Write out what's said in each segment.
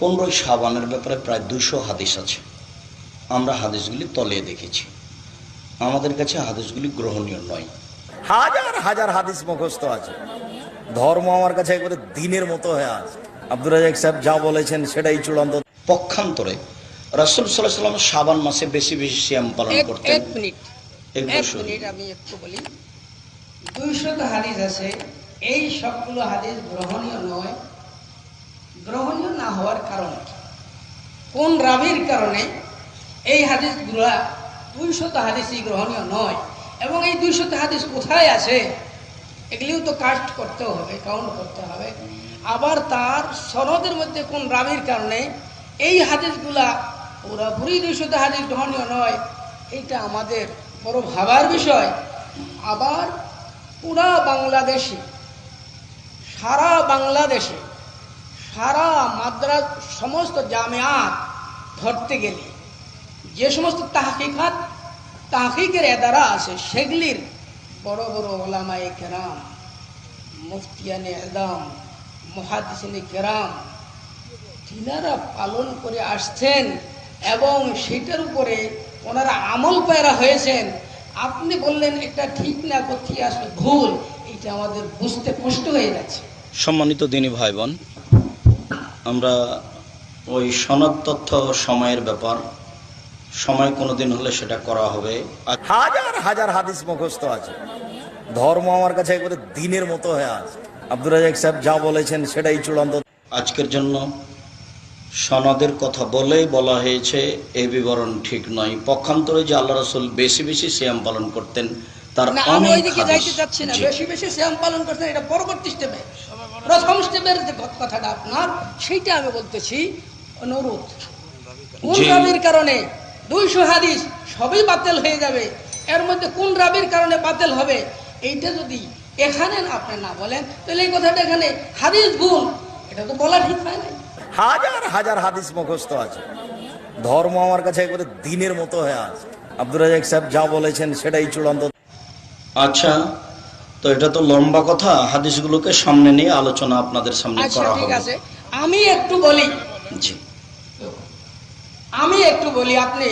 পনেরোই সাবানের ব্যাপারে প্রায় দুশো হাদিস আছে। আমরা হাদিসগুলি তলিয়ে দেখেছি। আমাদের কাছে হাদিসগুলি গ্রহণীয় নয়। হাজার হাজার হাদিস মুখস্থ আছে। ধর্ম আমার কাছে একবারে দিনের মতো হয়ে আছে। আব্দুর রাজাক সাহেব যা বলেছেন সেটাই চূড়ান্ত। পক্ষান্তরে রাসুল সাল্লাহ সাল্লাম সাবান মাসে বেশি বেশি শ্যাম পালন করতেন। এক মিনিট। এক মিনিট আমি একটু বলি। দুইশত হাদিস আছে। এই সবগুলো হাদিস গ্রহণীয় নয়। গ্রহণীয় না হওয়ার কারণ কোন রাবির কারণে এই হাদিসগুলা দুইশত হাদিসই গ্রহণীয় নয় এবং এই দুইশত হাদিস কোথায় আছে? এগুলিও তো কাস্ট করতে হবে কাউন্ট করতে হবে। আবার তার সনদের মধ্যে কোন রাবির কারণে এই হাদিসগুলা পুরোপুরি দুইশত হাদিস গ্রহণীয় নয় এইটা আমাদের বড় ভাবার বিষয়। আবার পুরা বাংলাদেশে, সারা বাংলাদেশে সারা মাদ্রাস সমস্ত জামিয়াত ধরতে গেলে, যে সমস্ত তাহকিকাত, তাহকিকের এদারা আছে, সেগুলির বড় বড় ওলামায়ে কেরাম, মুফতিয়ানে এদাম মহাদিসিনে কেরাম, তিনারা পালন করে আসছেন এবং সেটার উপরে ওনারা আমল পায়রা হয়েছেন। আপনি বললেন এটা ঠিক না কোথায় আসলে ভুল। এটা আমাদের বুঝতে কষ্ট হয়ে যাচ্ছে সম্মানিত দিনী ভাই বোন আমরা ওই সনদ তথ্য সময়ের ব্যাপার সময় কোনো দিন হলে সেটা করা হবে। হাজার হাজার হাদিস মুখস্থ আছে। ধর্ম আমার কাছে একবারে দিনের মতো হয়ে আছে। আব্দুর রাজাক সাহেব যা বলেছেন সেটাই চূড়ান্ত। আজকের জন্য সনদের কথা বলেই বলা হয়েছে এই বিবরণ ঠিক নয়। পক্ষান্তরে যে আল্লাহ রসুল বেশি বেশি সিয়াম পালন করতেন তার অনেক। বেশি বেশি শ্যাম পালন করতেন এটা পরবর্তী স্টেপে প্রথম স্টেপের যে কথাটা আপনার সেইটা আমি বলতেছি অনুরোধ। কোন। রাবির কারণে? দুইশো হাদিস সবই বাতিল হয়ে যাবে। এর মধ্যে কোন রাবির কারণে বাতিল হবে? এইটা যদি এখানে না আপনি না বলেন তাহলে এই কথাটা এখানে হাদিস গুণ। এটা তো বলা ঠিক হয় না হাজার হাজার হাদিস মুখস্থ আছে। ধর্ম আমার কাছে একবারে দিনের মতো হয়ে আছে। আব্দুর রাজাক সাহেব যা বলেছেন সেটাই চূড়ান্ত। আচ্ছা তো এটা তো লম্বা কথা হাদিসগুলোকে সামনে নিয়ে আলোচনা আপনাদের সামনে আচ্ছা করা ঠিক হবে। আছে। আমি একটু বলি। জি। আমি একটু বলি আপনি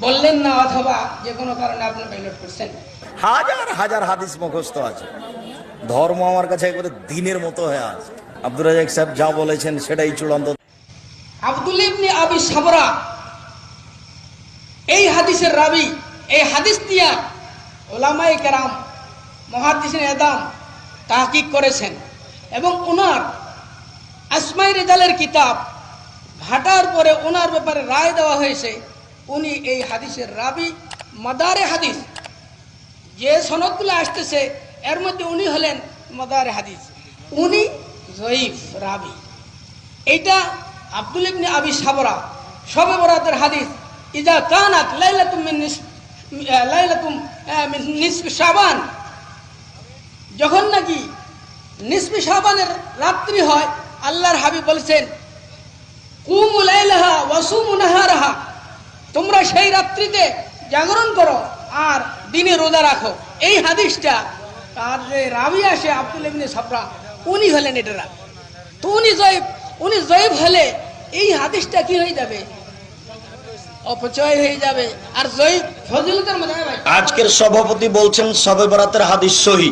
বললেন না অথবা যে কোনো কারণে আপনি পাইলট করছেন। হাজার হাজার হাদিস মুখস্থ আছে। ধর্ম আমার কাছে একবারে দিনের মতো হয়ে আছে। আব্দুর রাজাক সাহেব যা বলেছেন সেটাই চূড়ান্ত। আব্দুল ইবনে আবি সাবরা এই হাদিসের রাবি এই হাদিস দিয়া ওলামাই কেরাম মহাদিসিন এদাম তাহকিক করেছেন। এবং ওনার আসমাই রেজালের কিতাব ভাটার পরে ওনার ব্যাপারে রায় দেওয়া হয়েছে, উনি এই হাদিসের রাবি মাদারে হাদিস। যে সনদগুলো আসতেছে, এর মধ্যে উনি হলেন মাদারে হাদিস। উনি জয়ীফ রাবি। এইটা আব্দুল ইবনে আবি সাবরা সবে বরাতের হাদিস। ইজা কানাত লাইলাতুম মিন লাইলাতুম মিন নিসফি শাবান। যখন নাকি নিসফি শাবানের রাত্রি হয়, আল্লাহর হাবিব বলছেন, কুমু লাইলাহা ওয়াসুমু নাহারাহা। তোমরা সেই রাত্রিতে জাগরণ করো আর দিনে রোজা রাখো। এই হাদিসটা তার যে রাবি আসে আব্দুল ইবনে সাবরা, উনি হলেন এটা তো উনি জয়ীব উনি জয়ীব হলে এই হাদিসটা কি হয়ে যাবে? অপচয় হয়ে যাবে। আর জয়ীব ফজিলতের মধ্যে ভাই। আজকের সভাপতি বলছেন, সবে বরাতের হাদিস সহি।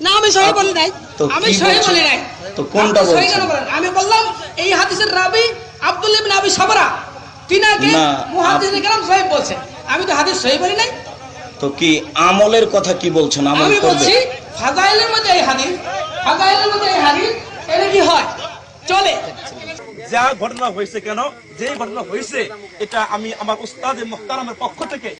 না আমি সহি বলি নাই। তো আমি সহি? বলি নাই। তো কোনটা বলছেন? কেন বলেন? আমি বললাম এই হাদিসের রাবি আব্দুল ইবনে আবি সাবরা। তিনাকে মুহাদ্দিস আপ- সহি বলছে। আমি তো হাদিস সহি বলি নাই। তো কি আমলের কথা কি বলছেন? আমল আমি বলছি ফাজাইলের মধ্যে এই হাদিস ফাজাইলের মধ্যে এই হাদিস এটা কি হয়? চলে। যা ঘটনা হয়েছে কেন? যে ঘটনা হয়েছে এটা আমি আমার উস্তাদ মোহতারামের পক্ষ থেকে